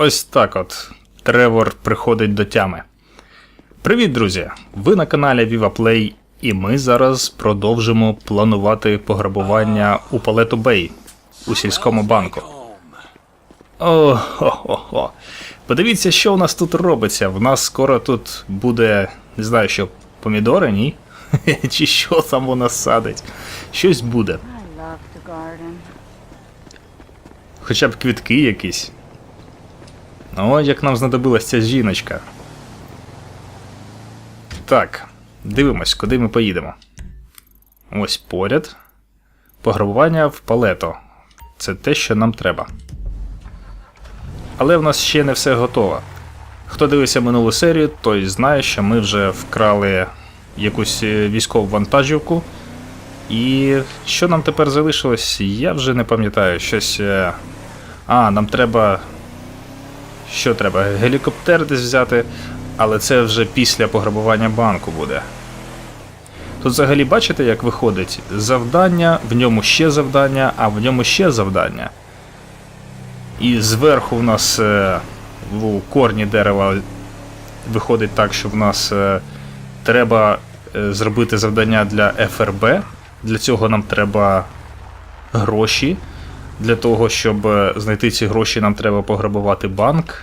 Ось так от. Тревор приходить до тями. Привіт, друзі! Ви на каналі VivaPlay, і ми зараз продовжимо планувати пограбування у Палету Бей у сільському банку. О, хо, хо, хо. Подивіться, що у нас тут робиться. В нас скоро тут буде, не знаю, що, помідори, ні? Чи що там у нас садить? Щось буде. Хоча б квітки якісь. О, як нам знадобилась ця жіночка. Так, дивимось, куди ми поїдемо. Ось поряд. Пограбування в палето. Це те, що нам треба. Але в нас ще не все готово. Хто дивився минулу серію, той знає, що ми вже вкрали якусь е, військову вантажівку. І що нам тепер залишилось, я вже не пам'ятаю. Щось. е, А, нам треба. Що треба? Гелікоптер десь взяти, але це вже після пограбування банку буде. Тут взагалі бачите, як виходить завдання, в ньому ще завдання, а в ньому ще завдання. І зверху в нас е, в корні дерева виходить так, що в нас е, треба е, зробити завдання для ФРБ. Для цього нам треба гроші. Для того, щоб е, знайти ці гроші, нам треба пограбувати банк.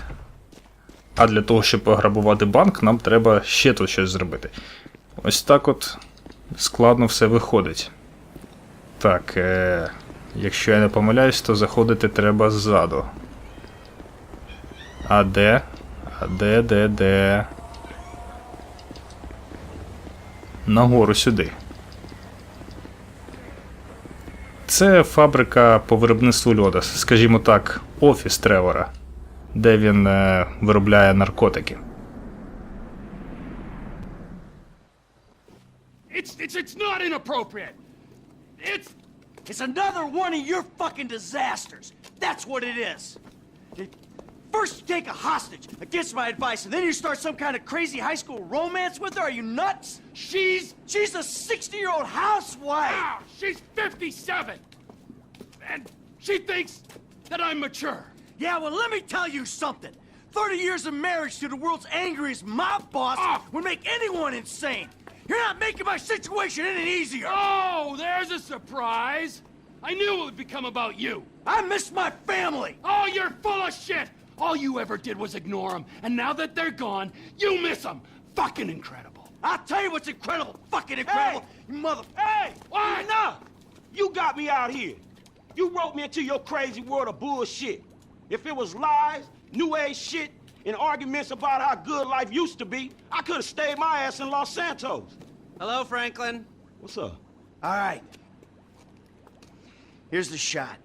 А для того, щоб пограбувати банк, нам треба ще тут щось зробити. Ось так от складно все виходить. Так, е- якщо я не помиляюсь, то заходити треба ззаду. А де? А де, де, де? Нагору сюди. Це фабрика по виробництву льода, скажімо так, офіс Тревора, де він е, виробляє наркотики. It's it's it's not inappropriate. It's It's another one of your fucking disasters. That's what it is. First you take a hostage against my advice, and then you start some kind of crazy high school romance with her. Are you nuts? she's She's a 60-year-old housewife. ah, she's 57, and she thinks that I'm mature. Yeah, well, let me tell you something. 30 years of marriage to the world's angriest mob boss Ah. would make anyone insane. You're not making my situation any easier. Oh, there's a surprise. I knew it would become about you. I miss my family. Oh, you're full of shit. All you ever did was ignore them, and now that they're gone, you miss them. Fucking incredible. I'll tell you what's incredible. Fucking incredible. You mother. Hey! Why? Enough! You got me out here. You wrote me into your crazy world of bullshit. If it was lies, new age shit, and arguments about how good life used to be, I could have stayed my ass in Los Santos. Hello, Franklin. What's up? All right. Here's the shot.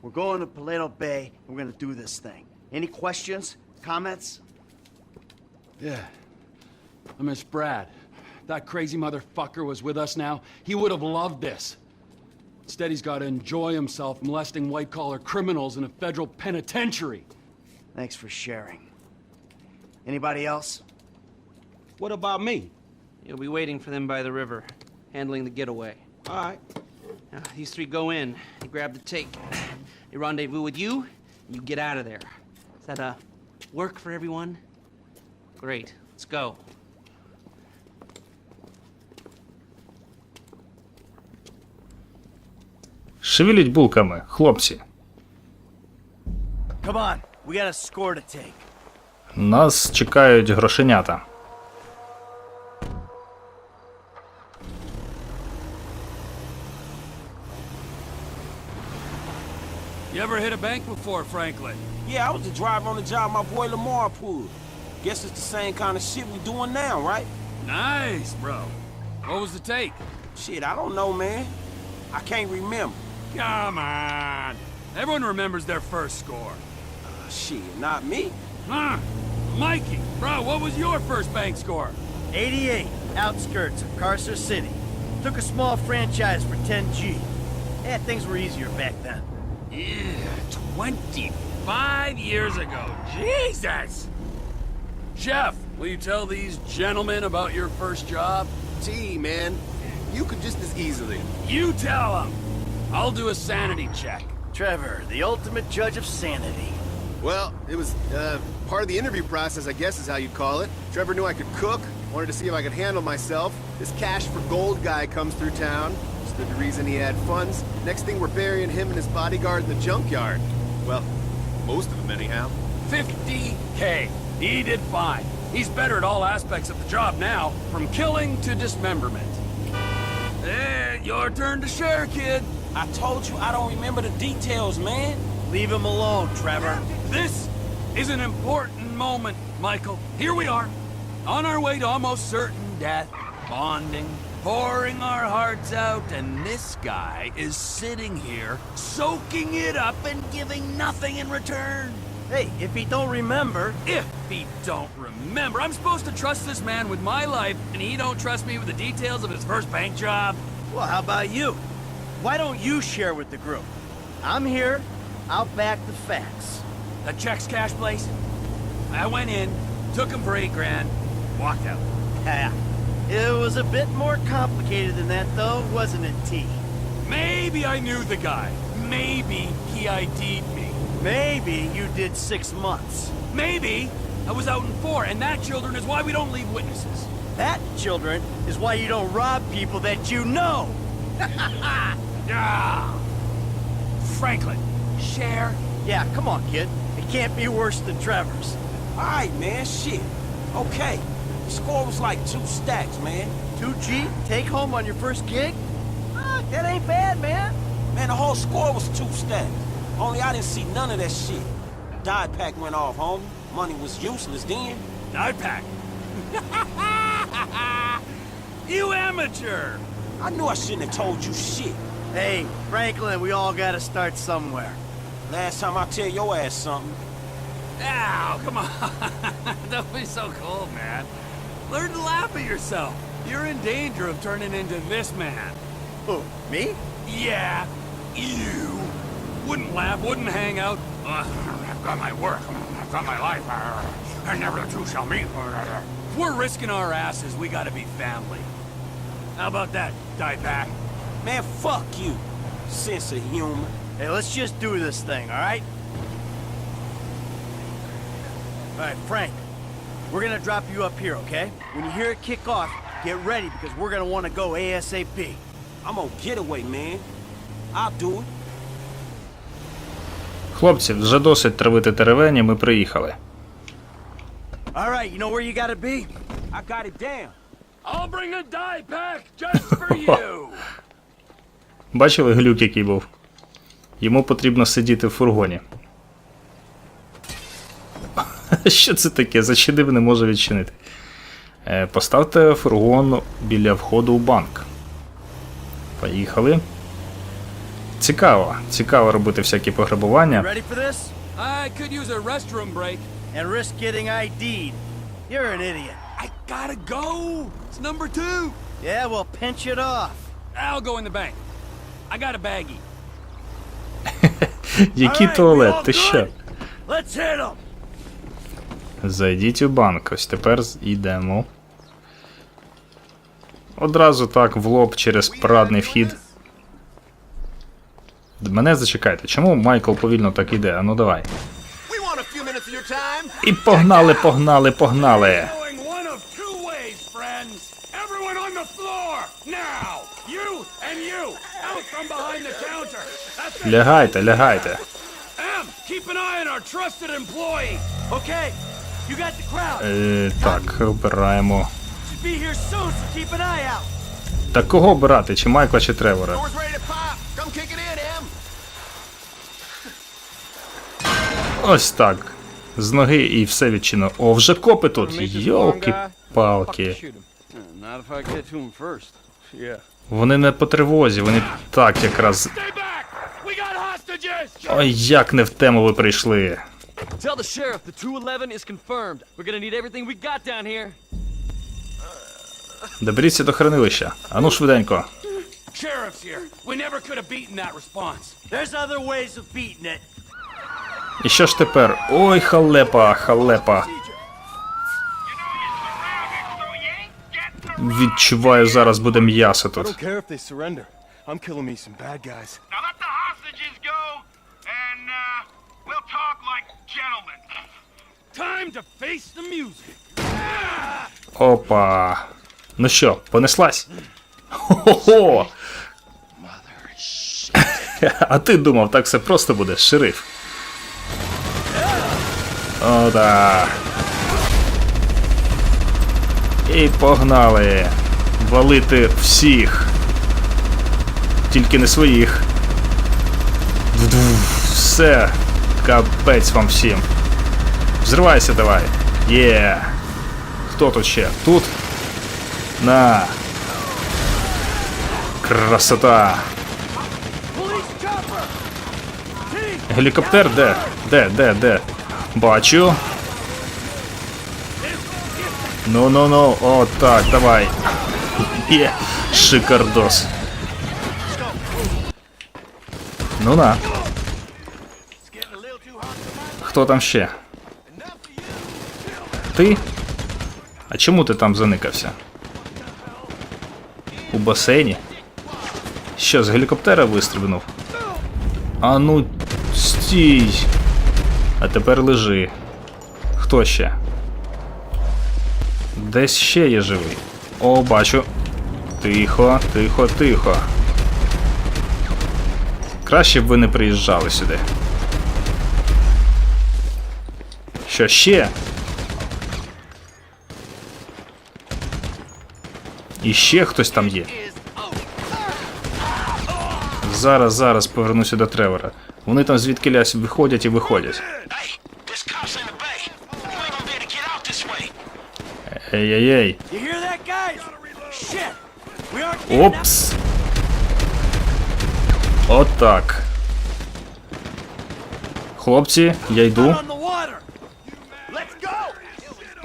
We're going to Paleto Bay. and We're going to do this thing. Any questions? Comments? Yeah. I miss Brad. That crazy motherfucker was with us now, he would have loved this. Instead, he's got to enjoy himself molesting white collar criminals in a federal penitentiary. Thanks for sharing. Anybody else? What about me? You'll be waiting for them by the river, handling the getaway. All right. Now, these three go in, they grab the take, they rendezvous with you, and you get out of there. Is that, uh, work for everyone? Great. Let's go. Шевеліть булками, хлопці. Come on. We got a score to take. Нас чекають грошенята. You ever hit a bank before, Franklin? Yeah, I was the driver on the job my boy Lamar pulled. Guess it's the same kind of shit we doing now, right? Nice, bro. What was the take? Shit, I don't know, man. I can't remember. Come on. Everyone remembers their first score. Uh, shit, not me. Huh? Mikey, bro, what was your first bank score? 88, outskirts of Carcer City. Took a small franchise for 10G. Yeah, things were easier back then. Yeah, 25 years ago. Jesus! Jeff, will you tell these gentlemen about your first job? Gee, man, you could just as easily. You tell them. I'll do a sanity check. Trevor, the ultimate judge of sanity. Well, it was uh, part of the interview process, I guess is how you'd call it. Trevor knew I could cook, wanted to see if I could handle myself. This cash for gold guy comes through town. Stood to reason he had funds. Next thing, we're burying him and his bodyguard in the junkyard. Well, most of them, anyhow. 50K. He did fine. He's better at all aspects of the job now, from killing to dismemberment. Eh, your turn to share, kid. I told you I don't remember the details, man. Leave him alone, Trevor. This is an important moment, Michael. Here we are, on our way to almost certain death, bonding, pouring our hearts out, and this guy is sitting here, soaking it up and giving nothing in return. Hey, if he don't remember, If he don't remember, I'm supposed to trust this man with my life, and he don't trust me with the details of his first bank job. well, how about you? Why don't you share with the group? I'm here. I'll back the facts. The checks cash place. I went in, took him for eight grand, walked out. Yeah. It was a bit more complicated than that, though, wasn't it, T? Maybe I knew the guy. Maybe he ID'd me. Maybe you did six months. Maybe I was out in four, and that, children, is why we don't leave witnesses. That, children, is why you don't rob people that you know. Ah. Franklin, share. Yeah, come on, kid. It can't be worse than Trevor's. All right, man, shit. Okay. The score was like two stacks, man. 2G, take home on your first gig? Ah, that ain't bad, man. Man, the whole score was two stacks. Only I didn't see none of that shit. Dye pack went off, homie. Money was useless then. I'd pack. you amateur. I knew I shouldn't have told you shit. Hey, Franklin, we all gotta start somewhere. Last time I tell your ass something. Ow, come on. Don't be so cold, man. Learn to laugh at yourself. You're in danger of turning into this man. Who, me? Yeah, you. Wouldn't laugh, wouldn't hang out. Uh, I've got my work, I've got my life, uh, and never the two shall meet. We're risking our asses, we gotta be family. How about that, die back? Man, fuck you. Sense of humor. Hey, let's just do this thing, all right? All right, Frank. We're gonna drop you up here, okay? When you hear it kick off, get ready because we're gonna want to go ASAP. I'm on getaway, man. I'll do it. Хлопці, вже досить травити теревені, ми приїхали. All right, you know where you gotta be? I got it down. I'll bring a die pack just for you. Бачили глюк, який був? Йому потрібно сидіти в фургоні. Що це таке? Зачинив, не може відчинити. Е, Поставте фургон біля входу у банк. Поїхали. Цікаво. Цікаво робити всякі пограбування. Ready for this? I could use a restroom break. And risk getting ID'd. You're an idiot. I gotta go. It's number two. Yeah, well, pinch it off. I'll go in the bank. I got a baggie. Який туалет? Ти що? Let's hit 'em. Зайдіть у банк. Ось тепер йдемо. Одразу так в лоб через парадний вхід. Мене зачекайте. Чому Майкл повільно так іде? А ну давай. І погнали, погнали, погнали. Going one of two ways, friends. Everyone on the floor, now. You and you, out from behind the counter. That's it. Лягайте, лягайте. Em, keep an eye on our trusted employee. Okay, you got the crowd. Е, так, обираємо. Should be here soon, so keep an eye out. Так кого обирати? Чи Майкла, чи Тревора? Ось так. З ноги і все відчинено. О, вже копи тут. Йолки-палки. Вони не по тривозі, вони так якраз. Stay back. We got hostages. Ой, як не в тему ви прийшли. Tell the sheriff the 211 is confirmed. We're gonna need everything we got down here. Доберіться до хранилища. Ану швиденько. Sheriff's here. We never could have beaten that response. There's other ways of beating it. І що ж тепер? Ой, халепа, халепа. Відчуваю, зараз буде м'ясо тут. I'm killing me some bad guys. Опа. Ну що, понеслась? Хо-хо-хо! А ти думав, так все просто буде, шериф. О, да. І погнали. Валити всіх. Тільки не своїх. Все. Капець вам всім. Взривайся давай. Є. Хто тут ще? Тут? На. Красота. Гелікоптер де? Де, де, де? Бачу. Ну ну ну, о так, давай. Є, шикардос. Ну на. Хто там ще? Ти? А чому ти там заникався? У басейні? Що, з гелікоптера вистрибнув? А ну, стій. А тепер лежи. Хто ще? Десь ще є живий. О, бачу. Тихо, тихо, тихо. Краще б ви не приїжджали сюди. Що ще? І ще хтось там є. Зараз, зараз повернуся до Тревора. Вони там звідки лясь виходять і виходять. Ей-ей-ей. Опс. Отак. Хлопці, я йду.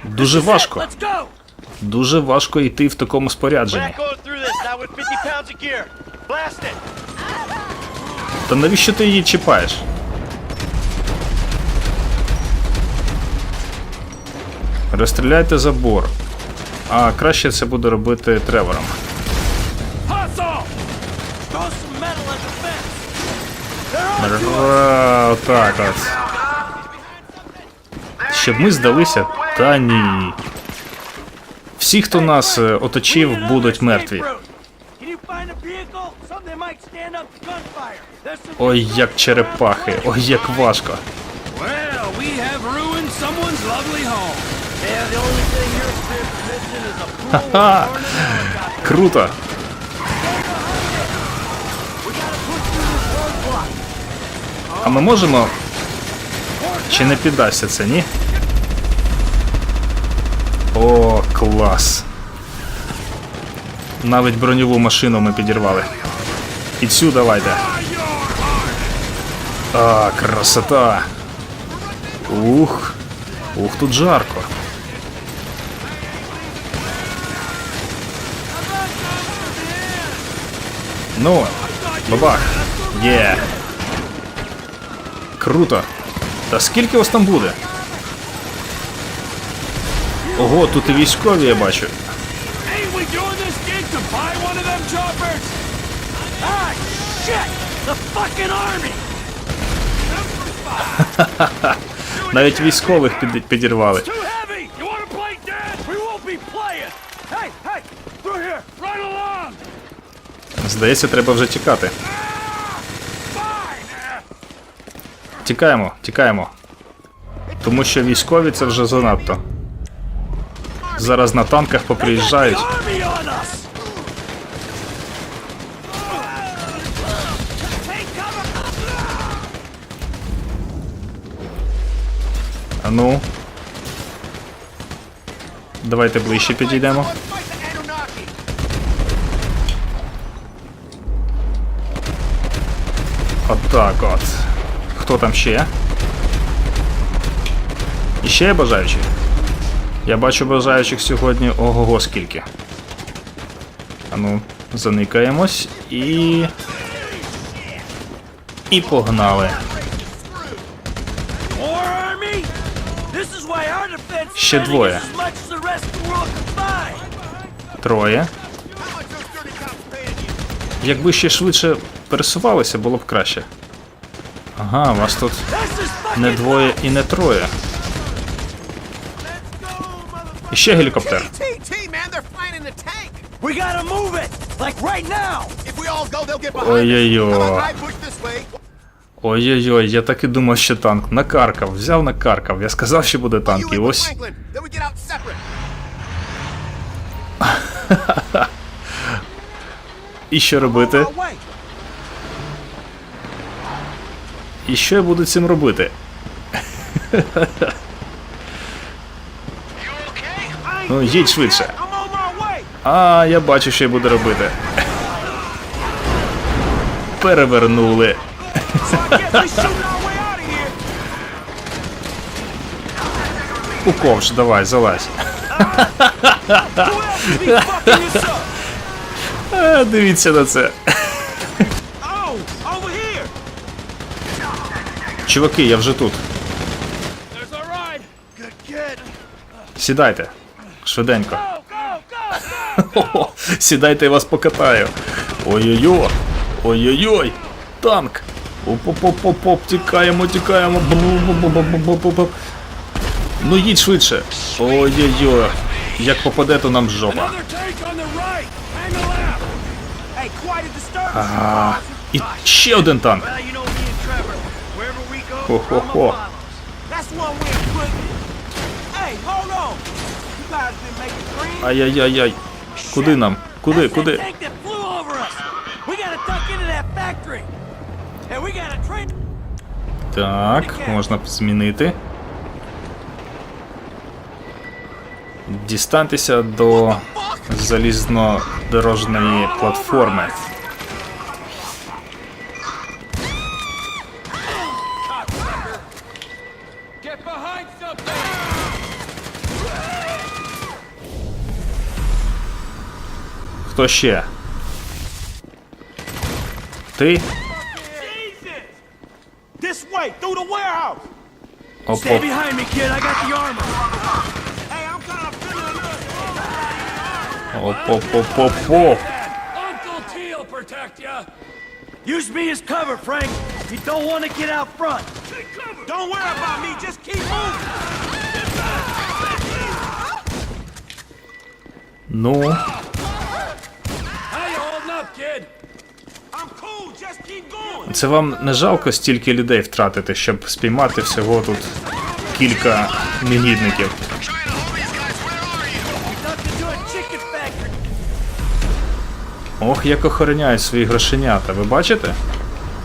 Дуже важко. Дуже важко йти в такому спорядженні. going through this, not with 50 pounds of gear. Blast it! Та навіщо ти її чіпаєш? Розстріляйте забор. А краще це буде робити Тревором. Отак от. Щоб ми здалися? Та ні. Всі, хто нас е, оточив, будуть мертві. Ой, як черепахи, ой, як важко. Well, we have ruined someone's lovely home. Yeah, the only thing you're missing is a pool Ха! Круто. А ми можемо. Чи не піддасться це, ні? О, клас. Навіть броньову машину ми підірвали. І цю давайте. А, красота. Ух. Ух, тут жарко. Ну, бабах. Є. Круто. Та скільки вас там буде? Ого, тут і військові я бачу. Ah! Навіть військових під, підірвали. Здається, треба вже тікати. Тікаємо, тікаємо. Тому що військові це вже занадто. Зараз на танках поприїжджають. Ну. Давайте ближче підійдемо. Отак от. Хто там ще? І ще є бажаючі? Я бачу бажаючих сьогодні ого-го скільки. Ану, заникаємось і. І погнали. Ще двоє. Троє. Якби ще швидше пересувалися, було б краще. Ага, вас тут Не двоє і не троє. Behind us. Ой-ой-ой. Ой-ой-ой, я так і думав, що танк. Накаркав, взяв накаркав. Я сказав, що буде танк, і ось. І що робити? І що я буду цим робити? Ну, їдь швидше. А, я бачу, що я буду робити. Перевернули. У ковш, давай, залазь. А, дивіться на це. Oh. Чуваки, я вже тут. Сідайте. Швиденько. Хо-хо, Сідайте, я вас покатаю. Ой-ой-ой. Ой-ой-ой. Танк. Оп-оп-оп-оп, тікаємо, тікаємо. Ну їдь швидше. Ой-ой-ой. Як попаде, то нам жопа. І ще один танк. Well, Ай-яй-яй-яй. Куди нам? Куди, куди? Так, можна змінити. Дістаньтеся до залізнодорожної платформи. Uncle T will protect you. Use me as cover, Frank. You don't want to get out front. Don't worry about me, just keep moving. Ну, це вам не жалко стільки людей втратити, щоб спіймати всього тут кілька негідників. Ох, як охороняють свої грошенята, ви бачите?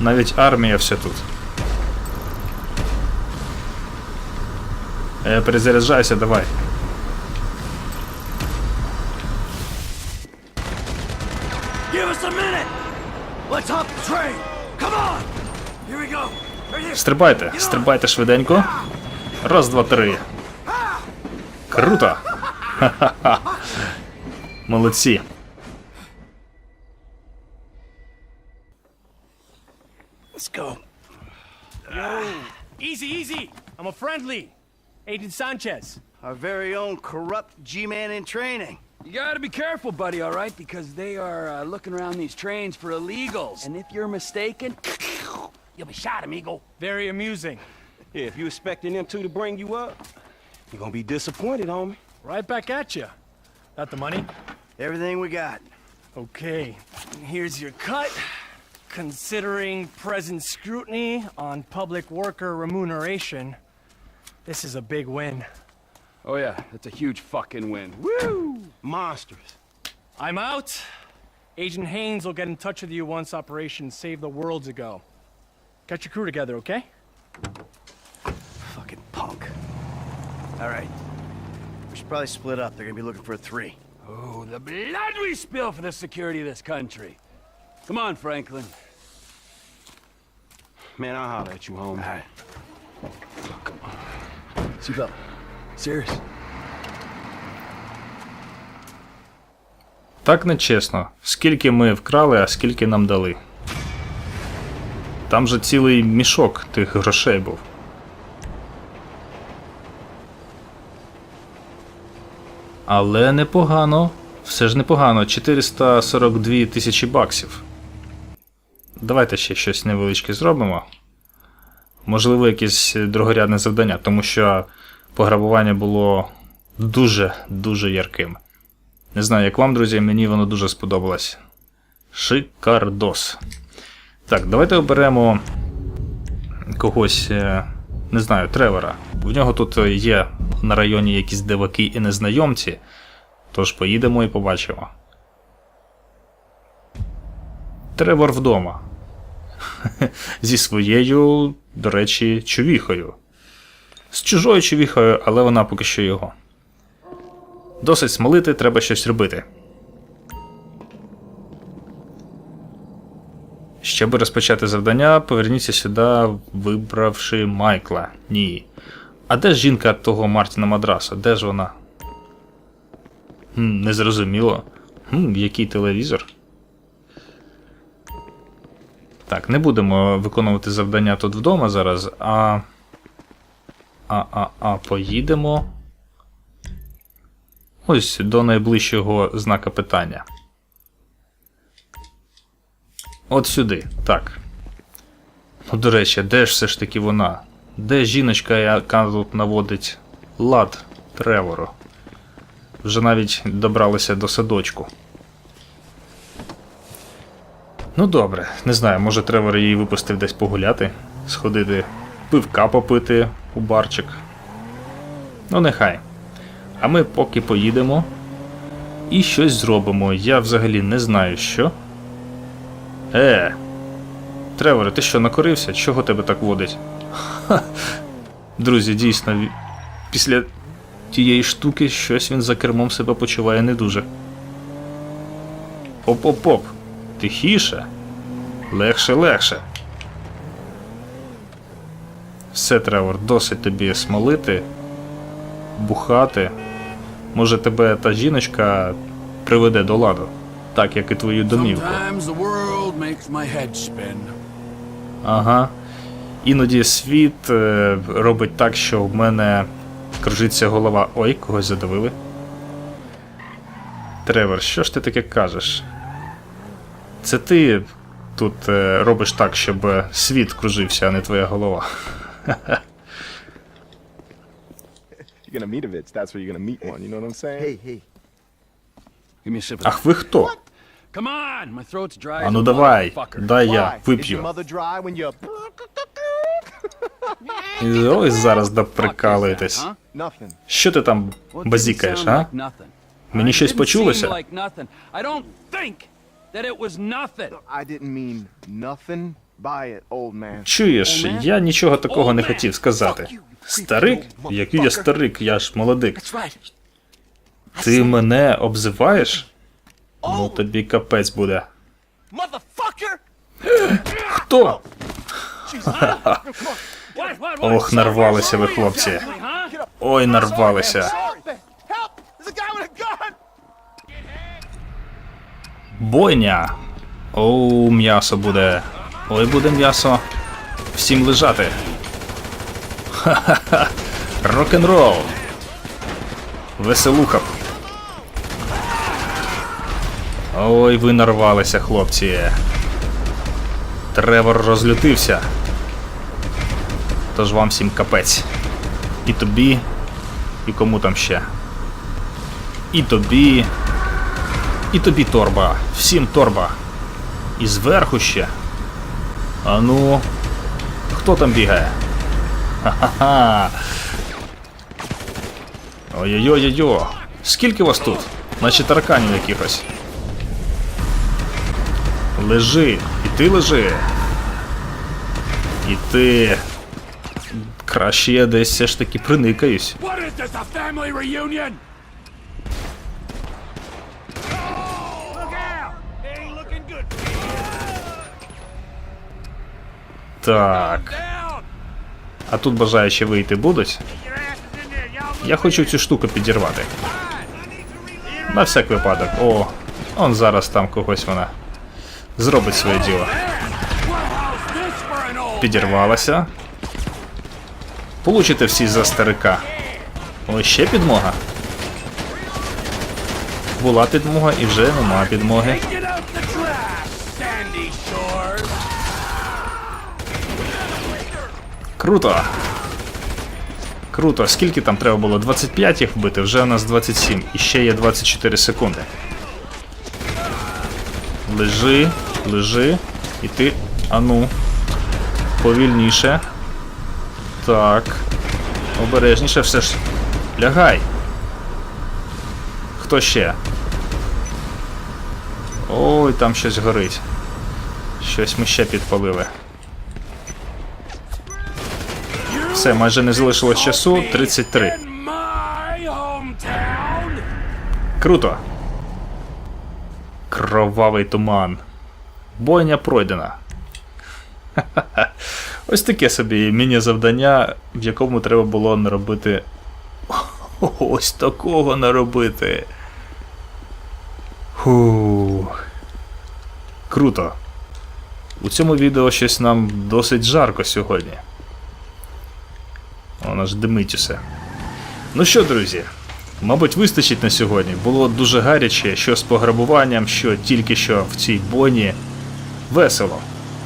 Навіть армія вся тут. Е, перезаряджайся, давай. Стрибайте, стрибайте швиденько. Раз, два, три. Круто! Ха-ха-ха. Молодці. Let's go. Easy, easy. I'm a friendly. Agent Sanchez. Our very own corrupt G-man in training. You gotta be careful, buddy, all right? Because they are uh, looking around these trains for illegals. And if you're mistaken, you'll be shot, amigo. Very amusing. Yeah, if you expecting them two to bring you up, you're gonna be disappointed, homie. Right back at you. Got the money? Everything we got. Okay. Here's your cut. Considering present scrutiny on public worker remuneration, this is a big win. Oh, yeah, that's a huge fucking win. Woo! Monsters. I'm out. Agent Haynes will get in touch with you once Operation Save the World's ago. Get your crew together, okay? Fucking punk. All right. We should probably split up. They're gonna be looking for a three. Oh, the blood we spill for the security of this country. Come on, Franklin. Man, I'll holler at you, homie. All right. Seatbelt. Serious. Так нечесно. Скільки ми вкрали, а скільки нам дали. Там же цілий мішок тих грошей був. Але непогано. Все ж непогано. 442 тисячі баксів. Давайте ще щось невеличке зробимо. Можливо, якесь другорядне завдання, тому що пограбування було дуже-дуже ярким. Не знаю, як вам, друзі, мені воно дуже сподобалось. Шикардос. Так, давайте оберемо когось, е, не знаю, Тревора. В нього тут е, є на районі якісь диваки і незнайомці. Тож поїдемо і побачимо. Тревор вдома. Зі своєю, до речі, човіхою. З чужою човіхою, але вона поки що його. Досить смолити, треба щось робити. Щоб розпочати завдання, поверніться сюди, вибравши Майкла. Ні. А де ж жінка того Мартіна Мадраса? Де ж вона? Хм, незрозуміло. Хм, який телевізор? Так, не будемо виконувати завдання тут вдома зараз, а. А, а, а поїдемо. Ось до найближчого знака питання. От сюди, так. Ну, до речі, де ж все ж таки вона? Де жіночка, яка тут наводить лад Тревору? Вже навіть добралися до садочку. Ну добре, не знаю, може Тревор її випустив десь погуляти, сходити, пивка попити у барчик. Ну, нехай. А ми поки поїдемо і щось зробимо. Я взагалі не знаю що. Е. Треворе, ти що, накорився? Чого тебе так водить? Ха. Друзі, дійсно, після тієї штуки щось він за кермом себе почуває не дуже. Оп-оп-оп. Тихіше. Легше, легше. Все, Тревор, досить тобі смолити, бухати. Може тебе та жіночка приведе до ладу, так як і твою домівку. Ага. Іноді світ е, робить так, що в мене кружиться голова. Ой, когось задавили. Тревор, що ж ти таке кажеш? Це ти тут е, робиш так, щоб е, світ кружився, а не твоя голова. You're gonna meet a Vitz, that's where you're gonna meet one. You know what I'm saying? Hey, hey. Give me a sip of Ах ви хто? Come on, my throat's dry А as ну a давай, motherfucker. дай Why? я Is your вип'ю. mother dry when you're І Ось зараз доприкалуєтесь. Huh? nothing? Що ти там Well, it didn't базікаєш, sound а? like nothing. Мені It щось didn't почулося? seem like nothing. I don't think that it was nothing. I didn't mean nothing Чуєш, я нічого такого не хотів сказати. Старик? Який я старик, я ж молодик. Ти мене обзиваєш? Ну тобі капець буде. Хто? What? Ох, нарвалися ви, хлопці. Ой, нарвалися. Бойня. Оу, м'ясо буде. Ой, буде м'ясо. Всім лежати. Ха-ха-ха. Рок-н-рол. Веселуха. Ой, ви нарвалися, хлопці. Тревор розлютився. Тож вам всім капець. І тобі, і кому там ще. І тобі. І тобі торба. Всім торба. І зверху ще. А ну. Хто там бігає? Ха-ха-ха. Ой-ой-ой-ой. Скільки вас тут? Наче тараканів якихось. Лежи. І ти лежи. І ти. Краще я десь все ж таки приникаюсь. Так. А тут бажаючі вийти будуть. Я хочу цю штуку підірвати. На всяк випадок. О, он зараз там когось вона зробить своє діло. Підірвалася. Получите всі за старика. Ось ще підмога. Була підмога і вже нема підмоги. Круто! Круто, скільки там треба було? 25 їх вбити, вже у нас 27. І ще є 24 секунди. Лежи, лежи. І ти. Ану. Повільніше. Так. Обережніше все ж. Лягай. Хто ще? Ой, там щось горить. Щось ми ще підпалили. Все, майже не залишилось часу. 33. In my hometown. Круто. Кровавий туман. Бойня пройдена. Ха-ха-ха. Ось таке собі міні-завдання, в якому треба було наробити. Ось такого наробити. Фу. Круто. У цьому відео щось нам досить жарко сьогодні. Воно ж димить усе. Ну що, друзі, мабуть, вистачить на сьогодні. Було дуже гаряче, що з пограбуванням, що тільки що в цій боні. Весело.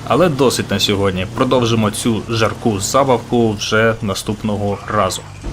Але досить на сьогодні. Продовжимо цю жарку забавку вже наступного разу.